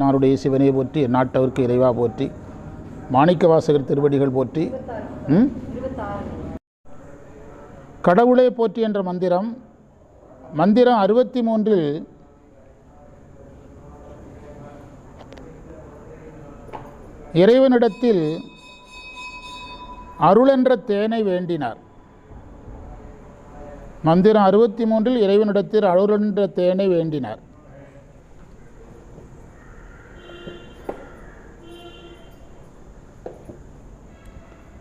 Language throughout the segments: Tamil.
நாருடைய சிவனை போற்றி நாட்டவருக்கு இறைவா போற்றி மாணிக்க வாசகர் திருவடிகள் போற்றி கடவுளே போற்றி என்ற மந்திரம் மந்திரம் அறுபத்தி மூன்றில் இறைவனிடத்தில் அருளென்ற தேனை வேண்டினார். மந்திரம் அறுபத்தி மூன்றில் இறைவனிடத்தில் அருளென்ற தேனை வேண்டினார்.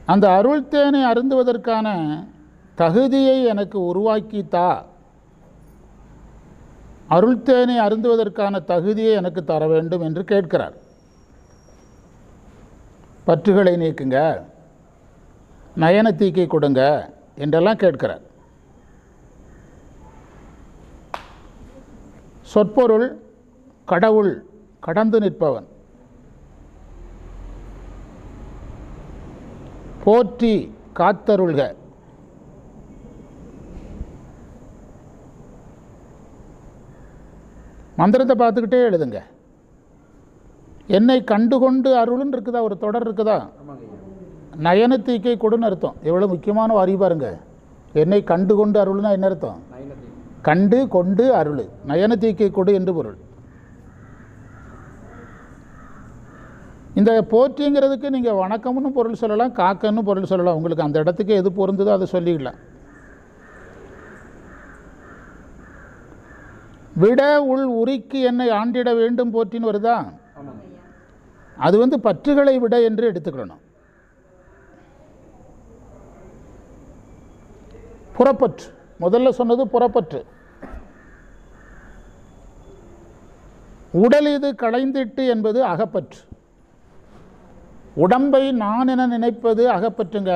அந்த அருள் தேனை அருந்துவதற்கான தகுதியை எனக்கு உருவாக்கி தா அருள் தேனை அருந்துவதற்கான தகுதியை எனக்கு தர வேண்டும் என்று கேட்கிறார். பற்றுகளை நீக்குங்க நயன தீக்கை கொடுங்க என்றெல்லாம் கேட்கிறார். சொற்பொருள் கடவுள் கடந்து நிற்பவன். போற்றி காத்தருள்க. மந்திரத்தை பார்த்துக்கிட்டே எழுதுங்க. என்னை கண்டுகொண்டு அருள்னு இருக்குதா? ஒரு தொடர் இருக்குதா? நயன தீக்கை கொடுன்னு அர்த்தம். எவ்வளோ முக்கியமான வரி பாருங்க. என்னை கண்டு கொண்டு அருள்னா என்ன அர்த்தம்? கண்டு கொண்டு அருள். நயன தீக்கை கொடு என்று பொருள். இந்த போற்றிங்கிறதுக்கு நீங்கள் வணக்கம்னு பொருள் சொல்லலாம் காக்கன்னு பொருள் சொல்லலாம். உங்களுக்கு அந்த இடத்துக்கு எது பொருந்ததோ அதை சொல்லிடலாம். விட உள் உரிக்கு என்னை ஆண்டிட வேண்டும் போற்றின்னு வருதா? அது வந்து பற்றுகளை விட என்று எடுத்துக்கணும் புறப்பற்று. முதல்ல சொன்னது புறப்பற்று. உடல் இது களைந்திட்டு என்பது அகப்பற்று. உடம்பை நான் என நினைப்பது அகப்பற்றுங்க.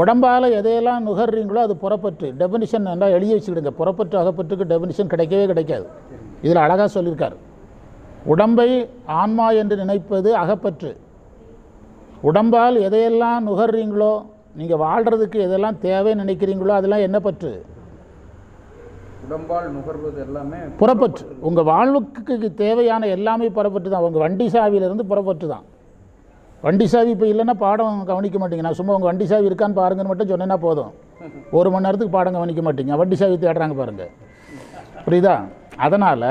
உடம்பால் எதையெல்லாம் நுகர்றீங்களோ அது புறப்பற்று. டெபினிஷன் நல்லா எழுதி வச்சுக்கிடுங்க. புறப்பற்று அகப்பற்றுக்கு டெபினிஷன் கிடைக்கவே கிடைக்காது. இதில் அழகாக சொல்லியிருக்கார். உடம்பை ஆன்மா என்று நினைப்பது அகப்பற்று. உடம்பால் எதையெல்லாம் நுகர்றீங்களோ நீங்கள் வாழ்கிறதுக்கு எதெல்லாம் தேவை நினைக்கிறீங்களோ அதெல்லாம் என்ன பற்று? உடம்பால் நுகர்வது எல்லாமே புறப்பற்று. உங்கள் வாழ்வுக்கு தேவையான எல்லாமே புறப்பட்டு தான். உங்கள் வண்டி சாவியிலேருந்து புறப்பட்டு தான். வண்டி சாவி இப்போ இல்லைன்னா பாடம் கவனிக்க மாட்டீங்க. நான் சும்மா உங்கள் வண்டி சாவி இருக்கான்னு பாருங்கன்னு மட்டும் சொன்னேன்னா போதும். ஒரு மணி நேரத்துக்கு பாடம் கவனிக்க மாட்டீங்க. வண்டி சாவி தேடுறாங்க பாருங்கள் புரியுதா? அதனால்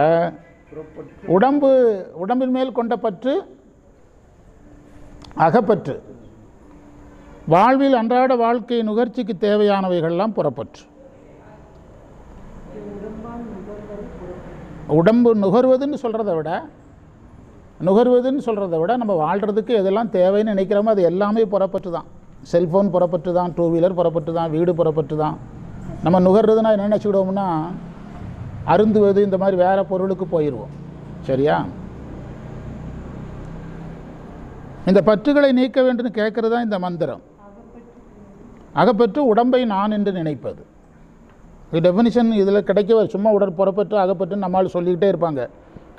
உடம்பு உடம்பின் மேல் கொண்ட பற்று அகப்பற்று. வாழ்வில் அன்றாட வாழ்க்கை நுகர்ச்சிக்கு தேவையானவைகள்லாம் புறப்பற்று. உடம்பு நுகர்வதுன்னு சொல்கிறத விட நுகர்வதுன்னு சொல்கிறத விட நம்ம வாழ்கிறதுக்கு எதெல்லாம் தேவைன்னு நினைக்கிறோமோ அது எல்லாமே புறப்பட்டு தான் செல்ஃபோன் புறப்பட்டு தான் டூ வீலர் புறப்பட்டு தான் வீடு புறப்பட்டு தான் நம்ம நுகர்றதுனா என்ன நினச்சிக்கிடுவோம்னா அருந்துவது இந்த மாதிரி வேறு பொருளுக்கு போயிடுவோம் சரியா? இந்த பற்றுகளை நீக்க வேண்டும்னு கேட்குறது தான் இந்த மந்திரம். அகப்பற்று உடம்பை நான் என்று நினைப்பது. இது டெஃபினிஷன் இதில் கிடைக்க சும்மா உடற் புறப்பட்டு அகப்பட்டு நம்மால் சொல்லிக்கிட்டே இருப்பாங்க.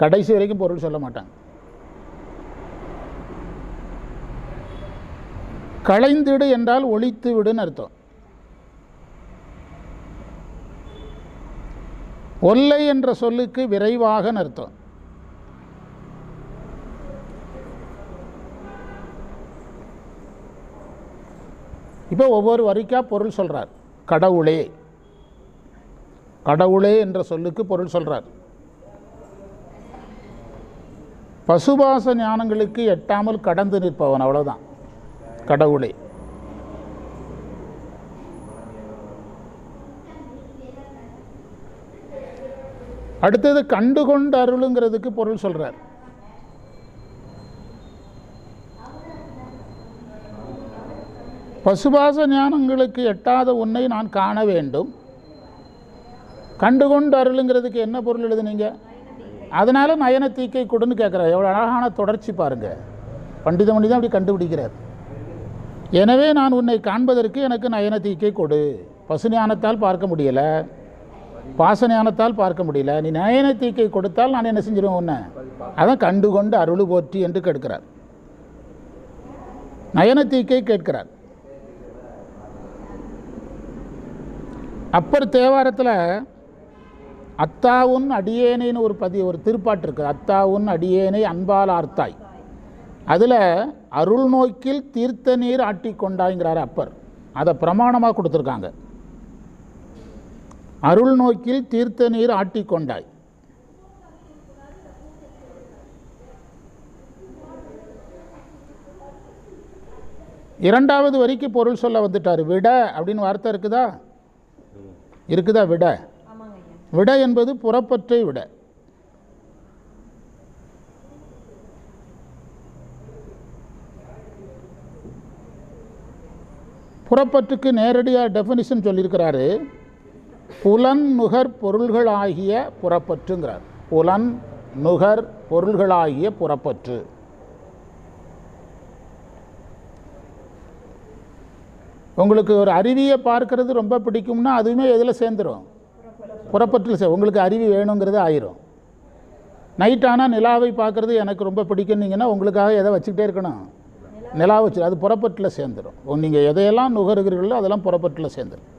கடைசி வரைக்கும் பொருள் சொல்ல மாட்டாங்க. களைந்திடு என்றால் ஒழித்து விடுன்னு அர்த்தம். ஒல்லை என்ற சொல்லுக்கு விரைவாகன்னு அர்த்தம். இப்போ ஒவ்வொரு வரிக்கா பொருள் சொல்கிறார் கடவுளே. கடவுளே என்ற சொல்லுக்கு பொருள் சொல்கிறார் பசுபாச ஞானங்களுக்கு எட்டாமல் கடந்து நிற்பவன் அவ்வளோதான் கடவுளே. அடுத்தது கண்டுகொண்டு அருளுங்கிறதுக்கு பொருள் சொல்கிறார் பசுபாச ஞானங்களுக்கு எட்டாத உன்னை நான் காண வேண்டும். கண்டுகொண்டு அருளுங்கிறதுக்கு என்ன பொருள் எழுதுனீங்க? அதனால் நயன தீக்கை கொடுன்னு கேட்குறேன் எவ்வளோ அழகான தொடர்ச்சி பாருங்கள் பண்டிதமணி தான் அப்படி கண்டுபிடிக்கிறார். எனவே நான் உன்னை காண்பதற்கு எனக்கு நயன தீக்கை கொடு. பசு ஞானத்தால் பார்க்க முடியலை. பாச ஞானத்தால் பார்க்க முடியல. நீ நயன தீக்கை கொடுத்தால் நான் என்ன செஞ்சிருவேன் உன்னை? அதான் கண்டுகொண்டு அருள் போற்றி என்று கேட்கிறார். நயனத்தீக்கை கேட்கிறார். அப்பர் தேவாரத்தில் அத்தாவுன் அடியேனைன்னு ஒரு பதி ஒரு திருப்பாட்டு இருக்குது. அத்தாவுன் அடியேனை அன்பால் ஆர்த்தாய். அதில் அருள் நோக்கில் தீர்த்த நீர் ஆட்டிக் கொண்டாய்ங்கிறார் அப்பர். அதை பிரமாணமாக கொடுத்துருக்காங்க. அருள் நோக்கில் தீர்த்த நீர் ஆட்டிக் கொண்டாய். இரண்டாவது வரிக்கு பொருள் சொல்ல வந்துட்டார். விட அப்படின்னு வார்த்தை இருக்குதா? இருக்குதா விட? விட என்பது புறப்பற்றை விட. புறப்பற்றுக்கு நேரடியாக டெஃபினிஷன் சொல்லியிருக்கிறாரு. புலன் நுகர் பொருள்களாகிய புறப்பற்றுங்கிறார். புலன் நுகர் பொருள்களாகிய புறப்பற்று. உங்களுக்கு ஒரு அருவியை பார்க்கறது ரொம்ப பிடிக்கும்னா அதுவுமே எதில் சேர்ந்துரும்? புறப்பற்றில் சே உங்களுக்கு அருவி வேணுங்கிறது ஆயிரும். நைட் ஆனால் நிலாவை பார்க்குறது எனக்கு ரொம்ப பிடிக்குன்னீங்கன்னா உங்களுக்காக எதை வச்சுக்கிட்டே இருக்கணும்? நிலா வச்சு அது புறப்பட்டில் சேர்ந்துடும் நீங்கள் எதையெல்லாம் நுகருகிறீர்களோ அதெல்லாம் புறப்பட்டில் சேர்ந்துடும்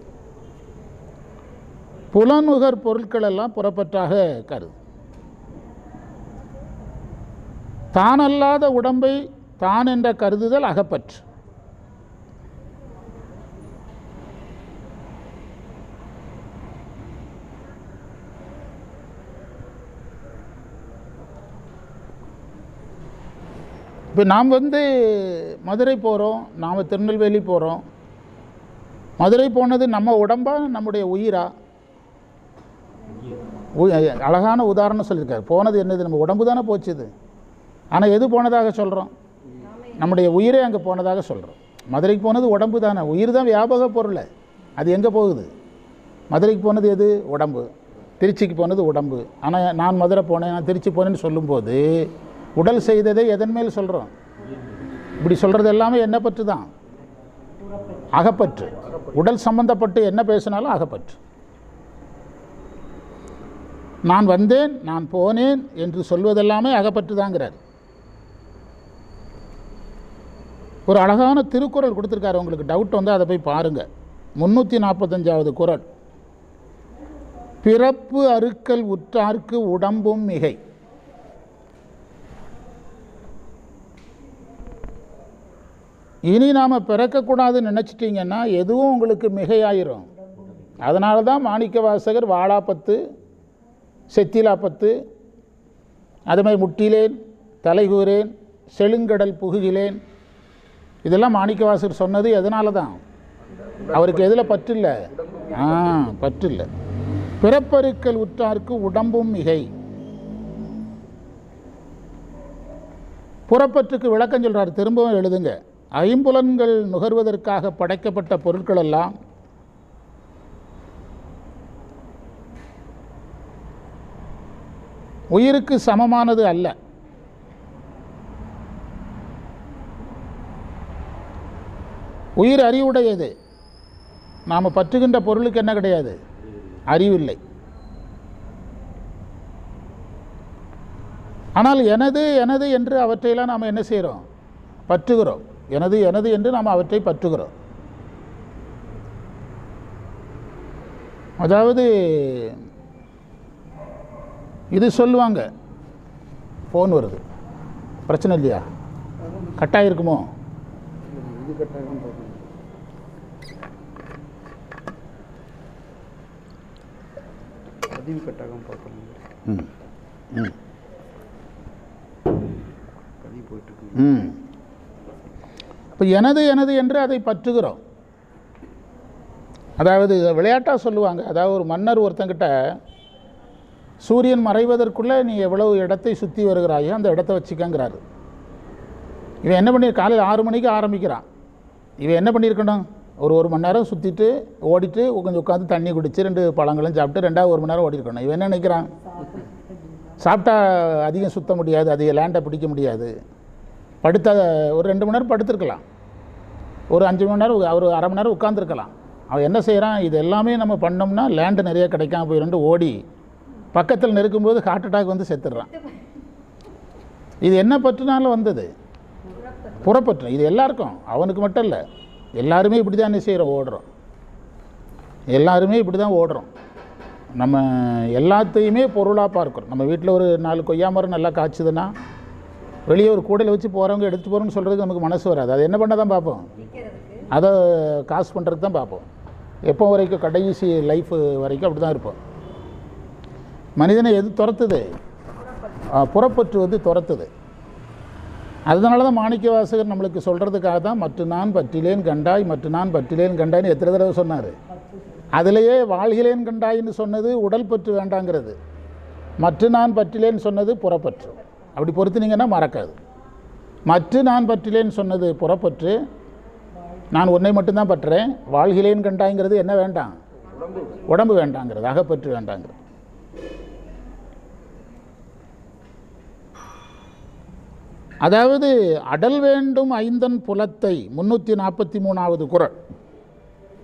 புலநுகர் பொருட்கள் எல்லாம் புறப்பற்றாக கருது தானல்லாத உடம்பை தான் என்ற கருதுதல் அகப்பற்று. இப்போ நாம் வந்து மதுரை போகிறோம் நாம் திருநெல்வேலி போகிறோம். மதுரை போனது நம்ம உடம்பா நம்முடைய உயிரா? உ- அழகான உதாரணம் சொல்லியிருக்காரு. போனது என்னது? நம்ம உடம்பு தானே போச்சுது ஆனால் எது போனதாக சொல்கிறோம் நம்முடைய உயிரே அங்கே போனதாக சொல்கிறோம் மதுரைக்கு போனது உடம்பு தானே. உயிர் தான் வியாபக பொருள். அது எங்கே போகுது? மதுரைக்கு போனது எது? உடம்பு. திருச்சிக்கு போனது உடம்பு. ஆனால் நான் மதுரை போனேன் நான் திருச்சி போனேன்னு சொல்லும்போது உடல் செய்ததை எதன் மேல் சொல்கிறோம் இப்படி சொல்கிறது எல்லாமே என்ன பற்று தான். அகப்பற்று. உடல் சம்பந்தப்பட்டு என்ன பேசினாலும் அகப்பற்று. நான் வந்தேன் நான் போனேன் என்று சொல்வதெல்லாமே அகப்பற்று தாங்கிறார். ஒரு அழகான திருக்குறள் கொடுத்துருக்காரு. உங்களுக்கு டவுட் வந்து அதை போய் பாருங்கள் முந்நூற்றி நாற்பத்தஞ்சாவது குறள். பிறப்பு அறுக்கல் உற்றார்க்கு உடம்பும் மிகை. இனி நாம் பிறக்கக்கூடாதுன்னு நினச்சிட்டிங்கன்னா எதுவும் உங்களுக்கு மிகையாயிரும். அதனால தான் மாணிக்க வாசகர் வாழாப்பத்து செத்திலாப்பத்து அதுமாதிரி முட்டிலேன் தலைகூரேன் செழுங்கடல் புகுகிலேன். இதெல்லாம் மாணிக்கவாசகர் சொன்னது எதனால தான் அவருக்கு எதில் பற்று இல்லை ஆ பற்று இல்லை பிறப்பருக்கல் உற்றார்க்கு உடம்பும் மிகை. புறப்பற்றுக்கு விளக்கம் சொல்கிறார் திரும்பவும் எழுதுங்க. ஐம்புலன்கள் நுகர்வதற்காக படைக்கப்பட்ட பொருட்கள் எல்லாம் உயிருக்கு சமமானது அல்ல. உயிர் அறிவுடையது. நாம் பற்றுகின்ற பொருளுக்கு என்ன கிடையாது? அறிவில்லை. ஆனால் எனது எனது என்று அவற்றையெல்லாம் நாம் என்ன செய்கிறோம்? பற்றுகிறோம். எனது எனது என்று நாம் அவற்றை பற்றுகிறோம். அதாவது இது சொல்லுவாங்க ஃபோன் வருது. பிரச்சனை இல்லையா? கட்டாயம் பார்க்கணும் பதிவு கட்டாயம் பார்க்கணும். ம் ம் பதிவு போயிட்டு இருக்கு ம் இப்போ எனது எனது என்று அதை பற்றுகிறோம். அதாவது விளையாட்டாக சொல்லுவாங்க. அதாவது ஒரு மன்னர் ஒருத்தங்கிட்ட சூரியன் மறைவதற்குள்ளே நீ எவ்வளவு இடத்தை சுற்றி வருகிறாயோ அந்த இடத்த வச்சுக்கங்கிறாரு. இவன் என்ன பண்ணி காலையில் ஆறு மணிக்கு ஆரம்பிக்கிறான். இவன் என்ன பண்ணியிருக்கணும் ஒரு ஒரு மணி நேரம் சுற்றிட்டு ஓடிட்டு கொஞ்சம் உட்காந்து தண்ணி குடித்து ரெண்டு பழங்களும் சாப்பிட்டு ரெண்டாவது ஒரு மணி நேரம் ஓடிருக்கணும். இவன் என்ன நினைக்கிறான்? சாப்பிட்டா அதிகம் சுத்த முடியாது அதிக லேண்டை பிடிக்க முடியாது. படுத்த ஒரு ரெண்டு மணி நேரம் படுத்திருக்கலாம். ஒரு அஞ்சு மணி நேரம் ஒரு அரை மணி நேரம் உட்காந்துருக்கலாம் அவன் என்ன செய்கிறான் இது எல்லாமே நம்ம பண்ணோம்னா லேண்டு நிறைய கிடைக்காம போயிருந்து ஓடி பக்கத்தில் நெருக்கும்போது ஹார்ட் அட்டாக் வந்து செத்துடுறான். இது என்ன பற்றுனால வந்தது? புறப்பற்று. இது எல்லாருக்கும். அவனுக்கு மட்டும் இல்லை. எல்லாருமே இப்படி தான் என்ன செய்கிறோம் ஓடுறோம். எல்லாருமே இப்படி தான் ஓடுறோம். நம்ம எல்லாத்தையுமே பொருளாக பார்க்குறோம். நம்ம வீட்டில் ஒரு நாலு கொய்யா மரம் நல்லா காய்ச்சுதுன்னா வெளியே ஒரு கூடையில் வச்சு போகிறவங்க எடுத்துகிட்டு போகிறோம்னு சொல்கிறதுக்கு நமக்கு மனசு வராது. அது என்ன பண்ண தான் பார்ப்போம். அதை காசு பண்ணுறதுக்கு தான் பார்ப்போம். எப்போ வரைக்கும் கடைசி லைஃப் வரைக்கும் அப்படி தான் இருப்போம். மனிதனை எது துரத்துது? புறப்பற்று வந்து துரத்துது. அதனால தான் மாணிக்க வாசகர் நம்மளுக்கு சொல்கிறதுக்காக தான் மற்ற நான் பற்றிலேன் கண்டாய் மற்ற நான் பற்றிலேன் கண்டாய்னு எத்தனை தடவை சொன்னார்? அதிலேயே வாழ்கிலேன் கண்டாயின்னு சொன்னது உடல் பற்று வேண்டாங்கிறது. மற்ற நான் பற்றிலேன்னு சொன்னது புறப்பற்று. அப்படி பொறுத்துனீங்கன்னா மறக்காது. மற்ற நான் பற்றிலேன்னு சொன்னது புறப்பற்று. நான் உன்னை மட்டும்தான் பற்றுறேன். வாழ்கிலேன்னு கண்டாங்கிறது என்ன வேண்டாம்? உடம்பு வேண்டாங்கிறது அகப்பற்று வேண்டாங்கிறது. அதாவது அடல் வேண்டும் ஐந்தன் புலத்தை முன்னூற்றி நாற்பத்தி மூணாவது குரல்.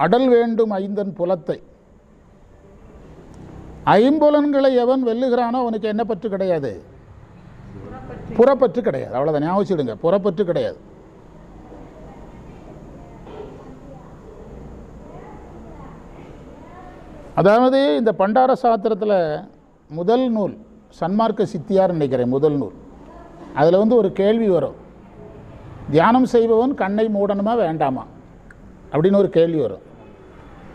அடல் வேண்டும் ஐந்தன் புலத்தை. ஐம்புலன்களை எவன் வெல்லுகிறானோ அவனுக்கு என்ன பற்று கிடையாது. புறப்பற்று கிடையாது. அவ்வளோதான் ஞாபகம் வச்சுடுங்க புறப்பற்று கிடையாது. அதாவது இந்த பண்டார சாத்திரத்தில் முதல் நூல் சன்மார்க்க சித்தியார் நினைக்கிறேன் முதல் நூல். அதில் வந்து ஒரு கேள்வி வரும். தியானம் செய்பவன் கண்ணை மூடணுமா வேண்டாமா? அப்படின்னு ஒரு கேள்வி வரும்.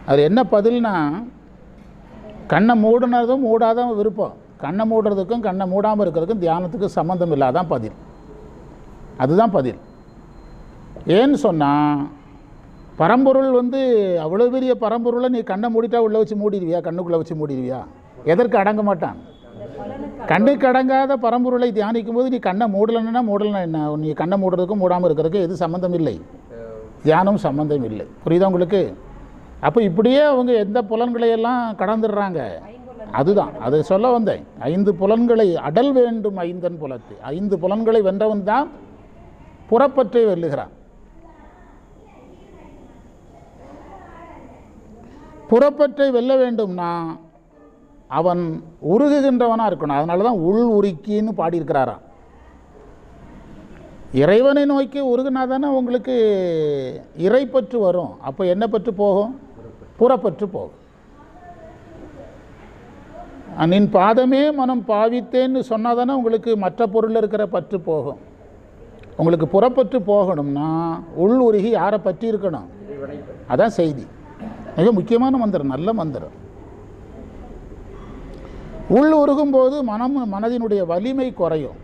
அது என்ன பதில்னா கண்ணை மூடினதும் மூடாதான் விருப்பம். கண்ணை மூடுறதுக்கும் கண்ணை மூடாமல் இருக்கிறதுக்கும் தியானத்துக்கும் சம்மந்தம் இல்லாதான் பதில். அதுதான் பதில். ஏன்னு சொன்னால் பரம்பொருள் வந்து அவ்வளோ பெரிய பரம்பொருளை நீ கண்ணை மூடிட்டா உள்ளே வச்சு மூடிடுவியா? கண்ணுக்குள்ளே வச்சு மூடிடுவியா? எதற்கு அடங்க மாட்டான்? கண்ணுக்கு அடங்காத பரம்பொருளை தியானிக்கும் போது நீ கண்ணை மூடலைன்னா மூடலைன்னா என்ன? நீ கண்ணை மூடுறதுக்கும் மூடாமல் இருக்கிறதுக்கும் எது சம்மந்தம் இல்லை. தியானம் சம்மந்தம் இல்லை. புரியுதா உங்களுக்கு? அப்போ இப்படியே அவங்க எந்த புலன்களையெல்லாம் கடந்துடுறாங்க? அதுதான் அதை சொல்ல வந்தேன். ஐந்து புலன்களை அடல் வேண்டும் ஐந்தன் புலத்து. ஐந்து புலன்களை வென்றவன் தான் புறப்பற்றை வெல்லுகிறான். புறப்பற்றை வெல்ல வேண்டும்னா அவன் உருகுகின்றவனாக இருக்கணும். அதனால தான் உள் உருக்கின்னு பாடியிருக்கிறாராம். இறைவனை நோக்கி உருகுனா தானே உங்களுக்கு இறைப்பற்று வரும். அப்போ என்ன பற்று போகும்? புறப்பற்று போகும். நின் பாதமே மனம் பாவித்தேன்னு சொன்னால் தானே உங்களுக்கு மற்ற பொருளில் இருக்கிற பற்று போகும். உங்களுக்கு புறப்பற்று போகணும்னா உள் உருகி யாரை பற்றி இருக்கணும்? அதான் செய்தி. மிக முக்கியமான மந்திரம் நல்ல மந்திரம். உள் உருகும் போது மனம் மனதினுடைய வலிமை குறையும்.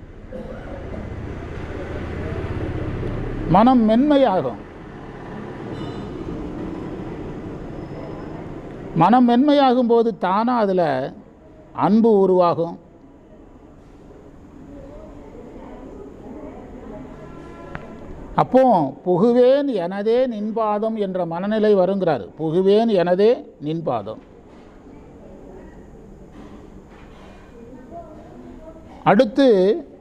மனம் மென்மையாகும். மனம் மென்மையாகும் போது தானாக அதில் அன்பு உருவாகும். அப்போ புகுவேன் எனதே நின்பாதம் என்ற மனநிலை வருங்கிறார். புகுவேன் எனதே நின்பாதம் அடுத்து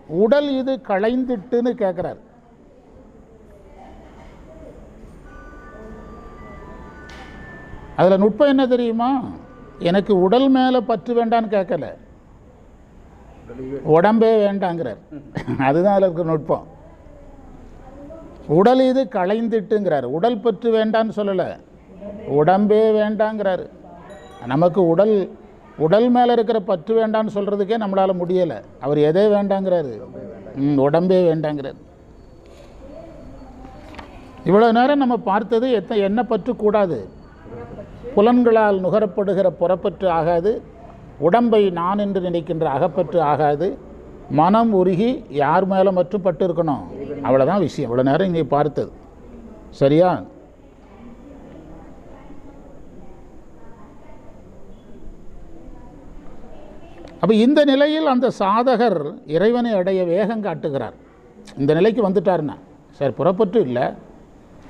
உடல் இது களைந்துட்டுன்னு கேட்குறார் அதில் நுட்பம் என்ன தெரியுமா? எனக்கு உடல் மேலே பற்று வேண்டான்னு கேட்கல. உடம்பே வேண்டாங்கிறார். அதுதான் அதில் இருக்கிற நுட்பம். உடல் இது களைந்துட்டுங்கிறார். உடல் பற்று வேண்டான்னு சொல்லலை. உடம்பே வேண்டாங்கிறாரு. நமக்கு உடல் உடல் மேலே இருக்கிற பற்று வேண்டான்னு சொல்கிறதுக்கே நம்மளால் முடியலை. அவர் எதே வேண்டாங்கிறாரு? உடம்பே வேண்டாங்கிறார். இவ்வளோ நேரம் நம்ம பார்த்தது எத்த என்ன பற்று கூடாது? புலன்களால் நுகரப்படுகிற புறப்பற்று ஆகாது. உடம்பை நான் என்று நினைக்கின்ற அகப்பற்று ஆகாது. மனம் உருகி யார் மேலே மட்டும் பட்டு இருக்கணும்? அவ்வளோதான் விஷயம். இவ்வளோ நேரம் இங்கே பார்த்தது. சரியா? அப்போ இந்த நிலையில் அந்த சாதகர் இறைவனை அடைய வேகம் காட்டுகிறார். இந்த நிலைக்கு வந்துட்டார்னா சரி புறப்பற்று இல்லை.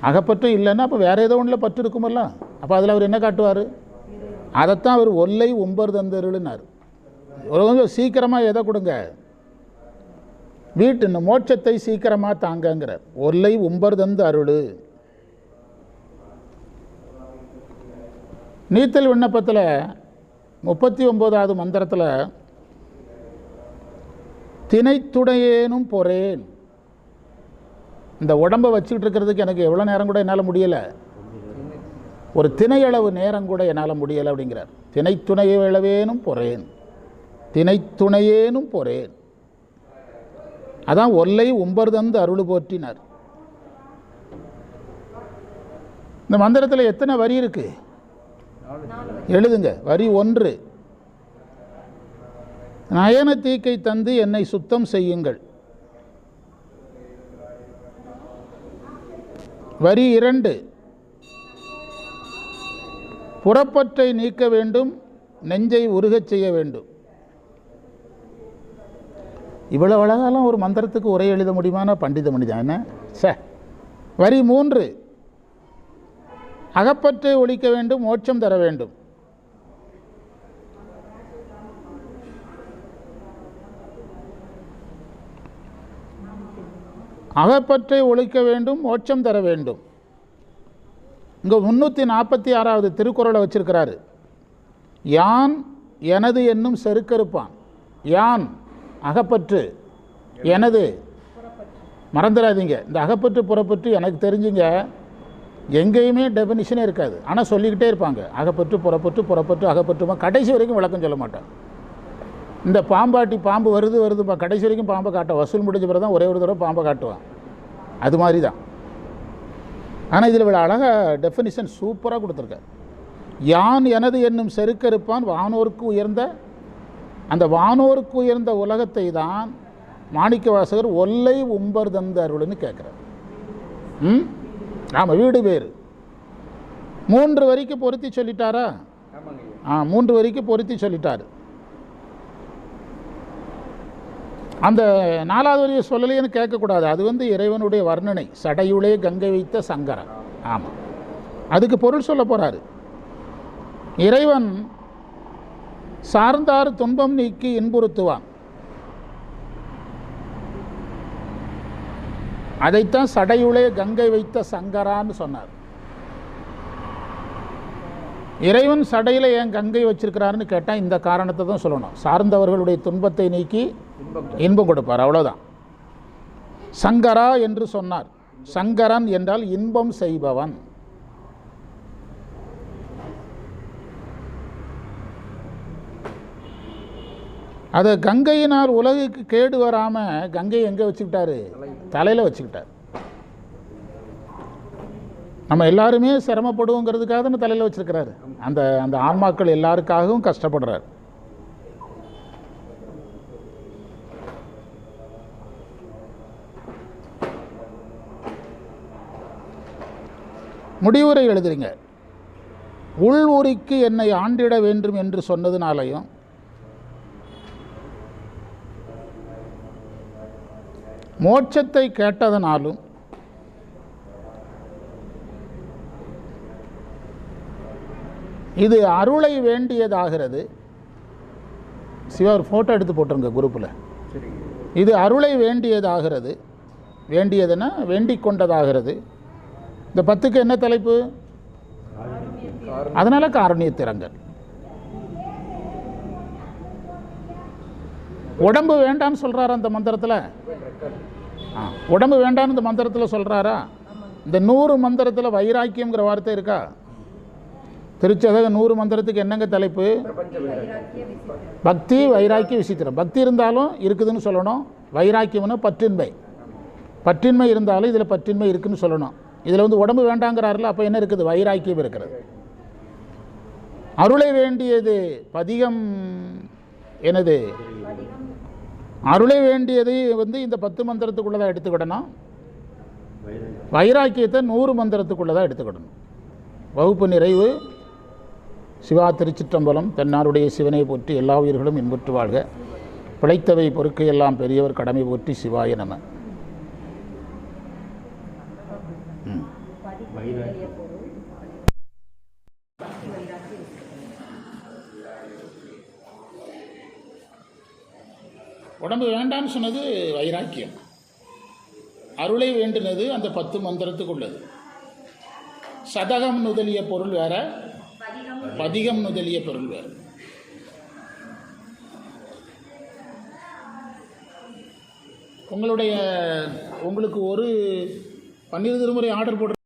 அகப்பற்று இல்லைன்னா அப்போ வேறு ஏதோ ஒன்றில் பற்று இருக்குமல்ல? அப்போ அதில் அவர் என்ன காட்டுவார்? அதைத்தான் அவர் ஒல்லை ஒம்பர் தந்தருளுனார். கொஞ்சம் சீக்கிரமாக எதை கொடுங்க? வீட்டு இந்த மோட்சத்தை சீக்கிரமாக தாங்கங்கிறார். ஒல்லை ஒம்பர் தந்து அருள் நீத்தல் விண்ணப்பத்தில் முப்பத்தி ஒம்போதாவது மந்திரத்தில் திணைத்துடையேனும் பொறேன். இந்த உடம்பை வச்சுக்கிட்டு இருக்கிறதுக்கு எனக்கு எவ்வளோ நேரம் கூட என்னால் முடியலை. ஒரு திணையளவு நேரம் கூட என்னால் முடியலை அப்படிங்கிறார். திணைத்துணையளவேனும் பொறேன். திணைத்துணையேனும் பொறேன். அதான் ஒல்லை உம்பர் தந்து அருள் போற்றினார். இந்த மந்திரத்தில் எத்தனை வரி இருக்கு? எழுதுங்க. வரி ஒன்று. நயன தீக்கை தந்து என்னை சுத்தம் செய்யுங்கள். வரி இரண்டு. புறப்பற்றை நீக்க வேண்டும் நெஞ்சை உருகச் செய்ய வேண்டும். இவ்வளவு அழகாலாம் ஒரு மந்திரத்துக்கு உரை எழுத முடியுமானா? பண்டித மனிதன் என்ன? சே வரி மூன்று. அகப்பற்றை ஒழிக்க வேண்டும் மோட்சம் தர வேண்டும். அகப்பற்றை ஒழிக்க வேண்டும் மோட்சம் தர வேண்டும். இங்கே முந்நூற்றி நாற்பத்தி ஆறாவது திருக்குறளை வச்சுருக்கிறாரு. யான் எனது என்னும் செருக்கருப்பான் யான் அகப்பற்று. எனது. மறந்துடாதீங்க. இந்த அகப்பற்று புறப்பற்று எனக்கு தெரிஞ்சுங்க எங்கேயுமே டெஃபினிஷனே இருக்காது. ஆனால் சொல்லிக்கிட்டே இருப்பாங்க. அகப்பற்று புறப்பற்று புறப்பற்று அகப்பற்றுமா? கடைசி வரைக்கும் விளக்கம் சொல்ல மாட்டேன். இந்த பாம்பாட்டி பாம்பு வருது வருதுப்பா. கடைசி வரைக்கும் பாம்பை காட்ட வசூல் முடிஞ்ச பிறகு தான் ஒரே ஒரு தடவை பாம்பை காட்டுவான். அது மாதிரி தான் ஆனால் இதில் இவ்வளோ அழகாக டெஃபினிஷன் சூப்பராக கொடுத்துருக்காரு. யான் எனது என்னும் செருக்கறுப்பான் வானோருக்கு உயர்ந்த அந்த வானோருக்கு உயர்ந்த உலகத்தை தான் மாணிக்க வாசகர் ஒல்லை உம்பர் தந்த அருள்னு கேட்குறார். ம்? ஆமாம் வீடு பேர் மூன்று வரிக்கு பொருத்தி சொல்லிட்டாரா? ஆ மூன்று வரிக்கு பொருத்தி சொல்லிட்டாரு. அந்த நாலாவது வரியை சொல்லலையேன்னு கேட்கக்கூடாது. அது வந்து இறைவனுடைய வர்ணனை. சடையுளே கங்கை வைத்த சங்கரன் ஆமாம் அதுக்கு பொருள் சொல்ல போகிறாரு இறைவன் சார்ந்தார் துன்பம் நீக்கி இன்புறுத்துவான். அதைத்தான் சடையுளே கங்கை வைத்த சங்கரான்னு சொன்னார். இறைவன் சடையில் ஏன் கங்கை வச்சிருக்கிறாருன்னு கேட்டால் இந்த காரணத்தை தான் சொல்லணும். சார்ந்தவர்களுடைய துன்பத்தை நீக்கி இன்பம் கொடுப்பார் அவ்வளோதான் சங்கரா என்று சொன்னார். சங்கரன் என்றால் இன்பம் செய்பவன். அதை கங்கையினால் உலகுக்கு கேடு வராமல் கங்கையை எங்கே வச்சுக்கிட்டாரு? தலையில் வச்சுக்கிட்டார். நம்ம எல்லாருமே சிரமப்படுவோங்கிறதுக்காக தானே தலையில் வச்சிருக்கிறாரு. அந்த அந்த ஆன்மாக்கள் எல்லாருக்காகவும் கஷ்டப்படுறார். முடிவுரை எழுதுறீங்க. உள் உரிக்கு என்னை ஆண்டிட வேண்டும் என்று சொன்னதுனாலையும் மோட்சத்தை கேட்டதனாலும் இது அருளை வேண்டியதாகிறது. சிவா ஒரு ஃபோட்டோ எடுத்து போட்டுருங்க குரூப்பில் இது அருளை வேண்டியதாகிறது. வேண்டியதுன்னா? வேண்டிக் கொண்டதாகிறது. இந்த பத்துக்கு என்ன தலைப்பு? அதனால காரணியத்திறங்கள் உடம்பு வேண்டாம்னு சொல்றாரா அந்த மந்திரத்தில்? ஆ உடம்பு வேண்டாம்னு இந்த மந்திரத்தில் சொல்றாரா? இந்த நூறு மந்திரத்தில் வைராக்கியம்ங்கிற வார்த்தை இருக்கா? திருச்சதக நூறு மந்திரத்துக்கு என்னங்க தலைப்பு? பக்தி வைராக்கிய விசித்திரம். பக்தி இருந்தாலும் இருக்குதுன்னு சொல்லணும். வைராக்கியம்னு பற்றின்மை. பற்றின்மை இருந்தாலும் இதில் பற்றின்மை இருக்குன்னு சொல்லணும். இதில் வந்து உடம்பு வேண்டாங்கிறாருல அப்போ என்ன இருக்குது? வைராக்கியம் இருக்கிறது. அருளை வேண்டியது பதிகம் எனது அருளை வேண்டியதை வந்து இந்த பத்து மந்திரத்துக்குள்ளே தான் எடுத்துக்கிடணும். வைராக்கியத்தை நூறு மந்திரத்துக்குள்ளே தான் எடுத்துக்கிடணும். வகுப்பு நிறைவு. சிவா திருச்சிற்றம்பலம் தன்னாருடைய சிவனை போற்றி எல்லா உயிர்களும் இன்புற்று வாழ்க. பிழைத்தவை பொறுக்க எல்லாம் பெரியவர் கடமை போற்றி சிவாய நம. உடம்பு வேண்டான்னு சொன்னது வைராக்கியம். அருளை வேண்டுனது அந்த பத்து மந்திரத்துக்குள்ளது. சதகம் முதலிய பொருள் வேற பதிகம் முதலிய பொருள் வேற. உங்களுடைய உங்களுக்கு ஒரு பன்னிரு திருமுறை ஆர்டர் போட்டு